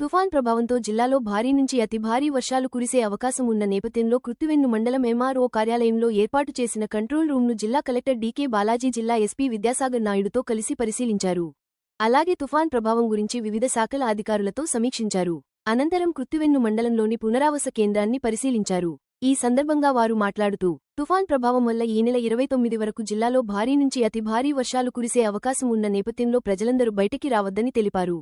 తుఫాన్ ప్రభావంతో జిల్లాలో భారీ నుంచి అతి భారీ వర్షాలు కురిసే అవకాశం ఉన్న నేపథ్యంలో కృత్తివెన్ను మండలం ఎంఆర్ఓ కార్యాలయంలో ఏర్పాటు చేసిన కంట్రోల్ రూమ్ను జిల్లా కలెక్టర్ డీకే బాలాజీ జిల్లా ఎస్పీ విద్యాసాగర్ నాయుడుతో కలిసి పరిశీలించారు. అలాగే తుఫాన్ ప్రభావం గురించి వివిధ శాఖల అధికారులతో సమీక్షించారు. అనంతరం కృత్తివెన్ను మండలంలోని పునరావాస కేంద్రాన్ని పరిశీలించారు. ఈ సందర్భంగా వారు మాట్లాడుతూ తుఫాన్ ప్రభావం వల్ల ఈ నెల ఇరవై తొమ్మిది వరకు జిల్లాలో భారీ నుంచి అతి భారీ వర్షాలు కురిసే అవకాశం ఉన్న నేపథ్యంలో ప్రజలందరూ బయటికి రావద్దని తెలిపారు.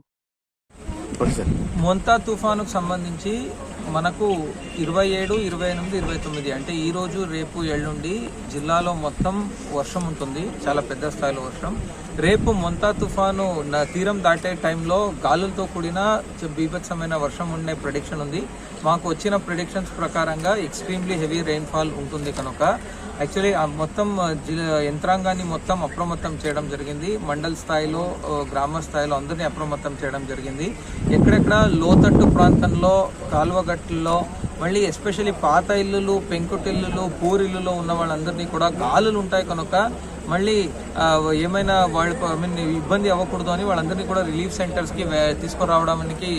మొంతా తుఫానుకు సంబంధించి మనకు ఇరవై ఏడు ఇరవై ఎనిమిది ఇరవై తొమ్మిది అంటే ఈ రోజు రేపు ఎల్లుండి జిల్లాలో మొత్తం వర్షం ఉంటుంది. చాలా పెద్ద స్థాయిలో వర్షం. రేపు మొంతా తుఫాను న- తీరం దాటే టైంలో గాలులతో కూడిన బీభత్సమైన వర్షం ఉండే ప్రొడిక్షన్ ఉంది. మాకు వచ్చిన ప్రొడిక్షన్స్ ప్రకారంగా ఎక్స్ట్రీమ్లీ హెవీ రెయిన్ఫాల్ ఉంటుంది కనుక యాక్చువల్లీ ఆ మొత్తం యంత్రాంగాన్ని మొత్తం అప్రమత్తం చేయడం జరిగింది. మండల్ స్థాయిలో గ్రామ స్థాయిలో అందరినీ అప్రమత్తం చేయడం జరిగింది. ఎక్కడెక్కడ లోతట్టు ప్రాంతంలో కాలువగట్టుల్లో మళ్ళీ ఎస్పెషల్లీ పాత ఇల్లులు పెంకుటిల్లులు పూరిల్లులో ఉన్న వాళ్ళందరినీ కూడా గాలులు ఉంటాయి కనుక మళ్ళీ ఏమైనా వాళ్ళకు ఐ మీన్ ఇబ్బంది అవ్వకూడదు అని వాళ్ళందరినీ కూడా రిలీఫ్ సెంటర్స్కి తీసుకురావడానికి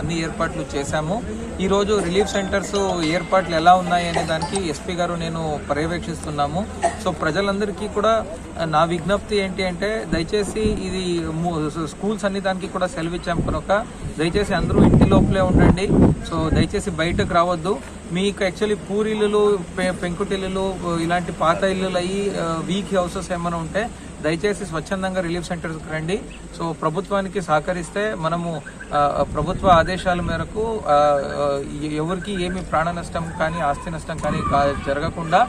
అన్ని ఏర్పాట్లు చేశాము. ఈరోజు రిలీఫ్ సెంటర్స్ ఏర్పాట్లు ఎలా ఉన్నాయి అనే దానికి ఎస్పీ గారు నేను పర్యవేక్షిస్తున్నాము. సో ప్రజలందరికీ కూడా నా విజ్ఞప్తి ఏంటి అంటే దయచేసి ఇది స్కూల్స్ అన్ని దానికి కూడా సెలవు ఇచ్చాం కనుక దయచేసి అందరూ ఇంటి లోపలే ఉండండి. సో దయచేసి బయటకు రావద్దు. మీకు యాక్చువల్లీ పూరిల్లులు పెంకుటిల్లులు ఇలాంటి పాత ఇల్లులు అయ్యి వీక్ హౌసెస్ ఏమైనా ఉంటే దయచేసి స్వచ్ఛందంగా రిలీఫ్ సెంటర్స్కి రండి. సో ప్రభుత్వానికి సహకరిస్తే మనము ప్రభుత్వ ఆదేశాల మేరకు ఎవరికి ఏమి ప్రాణ నష్టం కానీ ఆస్తి నష్టం కానీ జరగకుండా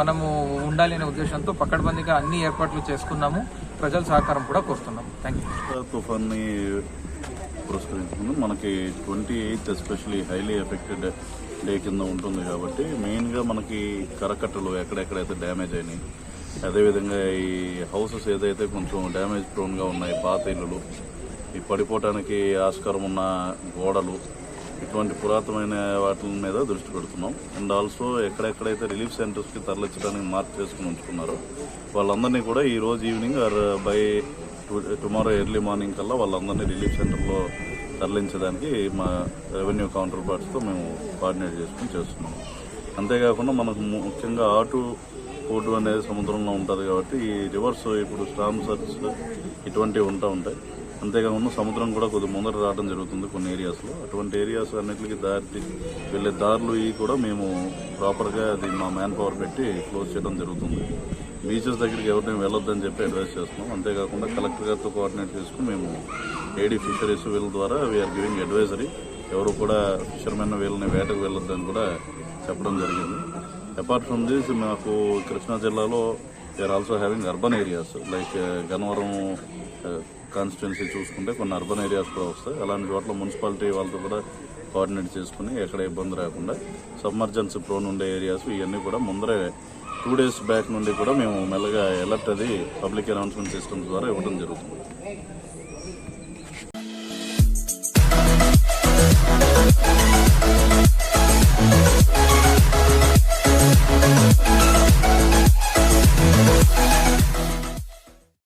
మనము ఉండాలి అనే ఉద్దేశంతో పక్కడబందిగా అన్ని ఏర్పాట్లు చేసుకున్నాము. ప్రజల సహకారం కూడా కోరుతున్నాము. థ్యాంక్ యూ పురస్కరించుకుంది. పురస్కరించుకుని మనకి twenty eighth especially highly affected day కింద ఉంటుంది కాబట్టి మెయిన్గా మనకి కరకట్టలు ఎక్కడెక్కడైతే డ్యామేజ్ అయినాయి. అదేవిధంగా ఈ హౌసెస్ ఏదైతే కొంచెం డ్యామేజ్ ప్రోన్గా ఉన్నాయి పాత ఇల్లులు ఈ పడిపోవటానికి ఆస్కారం ఉన్న గోడలు ఇటువంటి పురాతనమైన వాటి మీద దృష్టి పెడుతున్నాం. అండ్ ఆల్సో ఎక్కడెక్కడైతే రిలీఫ్ సెంటర్స్కి తరలించడానికి మార్క్ చేసుకుని ఉంచుకున్నారో వాళ్ళందరినీ కూడా ఈ రోజు evening or by tomorrow early morning కల్లా వాళ్ళందరినీ రిలీఫ్ సెంటర్లో తరలించడానికి మా రెవెన్యూ కౌంటర్ పార్ట్స్తో మేము కోఆర్డినేట్ చేసుకుని చేస్తున్నాం. అంతేకాకుండా మనకు ముఖ్యంగా ఆటు పోటు అనేది సముద్రంలో ఉంటుంది కాబట్టి ఈ రివర్స్ ఇప్పుడు స్టామ్ సర్చ్ ఇటువంటివి ఉంటా ఉంటాయి. అంతేకాకుండా సముద్రం కూడా కొద్ది ముందర రావడం జరుగుతుంది కొన్ని ఏరియాస్లో అటువంటి ఏరియాస్ అన్నిటికీ దారి వెళ్ళే దారులు ఇవి కూడా మేము ప్రాపర్గా అది మా మ్యాన్ పవర్ పెట్టి క్లోజ్ చేయడం జరుగుతుంది. బీచెస్ దగ్గరికి ఎవరిని వెళ్ళొద్దని చెప్పి అడ్వైస్ చేస్తున్నాం. అంతేకాకుండా కలెక్టర్ గారితో కోఆర్డినేట్ చేసుకుని మేము ఏడీ ఫిషరీస్ వీళ్ళ ద్వారా వీఆర్ గివింగ్ అడ్వైజరీ ఎవరు కూడా ఫిషర్మెన్ వీళ్ళని వేటకు వెళ్ళొద్దని కూడా చెప్పడం జరిగింది. అపార్ట్ ఫ్రమ్ దిస్ మాకు కృష్ణా జిల్లాలో we are also having urban areas like Gannavaram constituency చూసుకుంటే కొన్ని అర్బన్ ఏరియాస్ కూడా వస్తాయి. అలాంటి చోట్ల మున్సిపాలిటీ వాళ్ళతో కూడా కోఆర్డినేట్ చేసుకుని ఎక్కడ ఇబ్బంది రాకుండా సబ్మర్జెన్సీ ప్రోన్ ఉండే ఏరియాస్ ఇవన్నీ కూడా ముందరే టూ డేస్ బ్యాక్ నుండి కూడా మేము మెల్లగా అలర్ట్ అది పబ్లిక్ అనౌన్స్మెంట్ సిస్టమ్ ద్వారా ఇవ్వడం జరుగుతుంది.